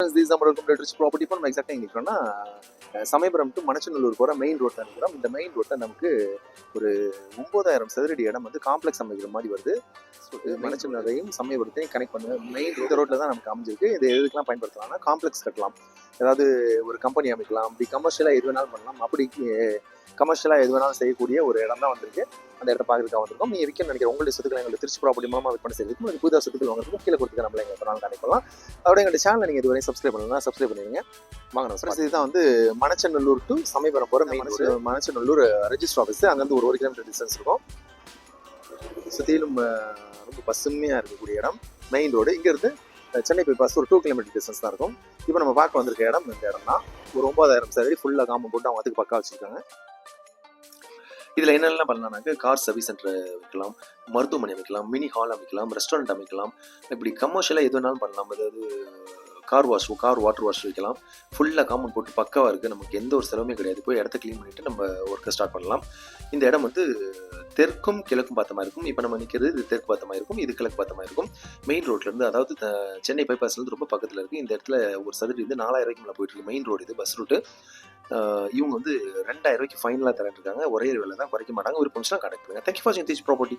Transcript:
நம்ம rich property இப்போ நம்ம எக்ஸாக்டாக அஹ், சமயபுரம் டு மணச்சநல்லூர் போகிற மெயின் ரோட்டில் இருக்கிறோம் இந்த மெயின் ரோட்டில் நமக்கு ஒரு ஒம்பதாயிரம் சதுரடி இடம் வந்து காம்ப்ளெக்ஸ் அமைக்கிற மாதிரி வருது. மணச்சநல்லூரையும் சமயபுரத்தையும் கனெக்ட் பண்ண மெயின் இந்த ரோட்டில் தான் நமக்கு அமைஞ்சிருக்கு. இது எதுக்கெல்லாம் பயன்படுத்தலாம்னா காம்ப்ளெக்ஸ் கட்டலாம். ஏதாவது ஒரு கம்பெனி அமைக்கலாம் அப்படி கமர்ஷியலாக எது வேணாலும் பண்ணலாம். அப்படி கமர்ஷியலாக எது வேணாலும் செய்யக்கூடிய ஒரு இடம் தான் வந்திருக்கு. அந்த இடத்த பார்க்கறதுக்காக வந்திருக்கோம். நீங்கள் விற்க நினைக்கிற உங்களுடைய சொத்துக்களை எங்களுக்கு திருச்சி ப்ராப்பர்ட்டி மூலமாக விற்பனை செய்யறதுக்கும் உங்களுக்கு புதிதாக சொத்துக்கள் வாங்குறதுக்கும் கீழே கொடுத்துக்க நம்மள எங்கள் நாள் கணிக்கலாம் அதோட எங்களுடைய சேனலை நீங்கள் இதுவரை சப்ஸ்கிரைப் பண்ணலாம் சப்ஸ்கிரைப் பண்ணிடுங்க. வாங்க நம்ம இதுதான் வந்து மணச்சநல்லூர் டு சமயபுரம் போகிற மெயின் மணச்சநல்லூர் ரெஜிஸ்டர் ஆஃபீஸ் அங்கேருந்து ஒரு ஒரு கிலோமீட்டர் டிஸ்டன்ஸ் இருக்கும். சுற்றிலும் ரொம்ப பசுமையாக இருக்கக்கூடிய இடம். மெயின் ரோடு இங்கேருந்து சென்னை பைபாஸ் ஒரு டூ கிலோமீட்டர் டிஸ்டன்ஸ் தான் இருக்கும். இப்போ நம்ம பார்க்க வந்திருக்க இடம் இந்த இடம் தான் ஒரு ஒன்பதாயிரம் சதுரடி ஃபுல்லாக காம்பவுண்ட் போட்டு அவங்க அதுக்கு பக்கா வச்சுருக்காங்க. இதில் என்னெல்லாம் பண்ணலாம்னாக்க கார் சர்வீஸ் சென்டர் வைக்கலாம் மருத்துவமனை அமைக்கலாம் மினி ஹால் அமைக்கலாம் ரெஸ்டாரண்ட் அமைக்கலாம். இப்படி கமர்ஷியலாக எது வேணாலும் பண்ணலாம். அதாவது car wash car water wash வைக்கலாம். ஃபுல்லாக காம்பவுண்ட் போட்டு பக்காவாக இருக்குது நமக்கு எந்த ஒரு செலவுமே கிடையாது. போய் இடத்த க்ளீன் பண்ணிவிட்டு நம்ம ஒர்க்கை ஸ்டார்ட் பண்ணலாம். இந்த இடம் வந்து தெற்கும் கிழக்கும் பார்த்த மாதிரி இருக்கும். இப்போ நம்ம நிற்கிறது இது தெற்கு பார்த்த மாதிரி இருக்கும். இது கிழக்கு பார்த்த மாதிரி இருக்கும். மெயின் ரோட்லேருந்து அதாவது சென்னை பைபாஸ்லேருந்து ரொம்ப பக்கத்தில் இருக்குது இந்த இடத்துல ஒரு சதுரடி வந்து நாலாயிரம் ரூபாய்க்கு மேலே போயிட்டுருக்கு மெயின் ரோடு இது பஸ் ரூட்டு இவங்க வந்து ரெண்டாயிரம் ரூபாய்க்கு ஃபைனலாக தரேன் இருக்காங்க. ஒரே வேலை தான் குறைக்க மாட்டாங்க. ஒரு நிமிஷம் கனெக்ட் பண்ணுங்க. Thank you for this property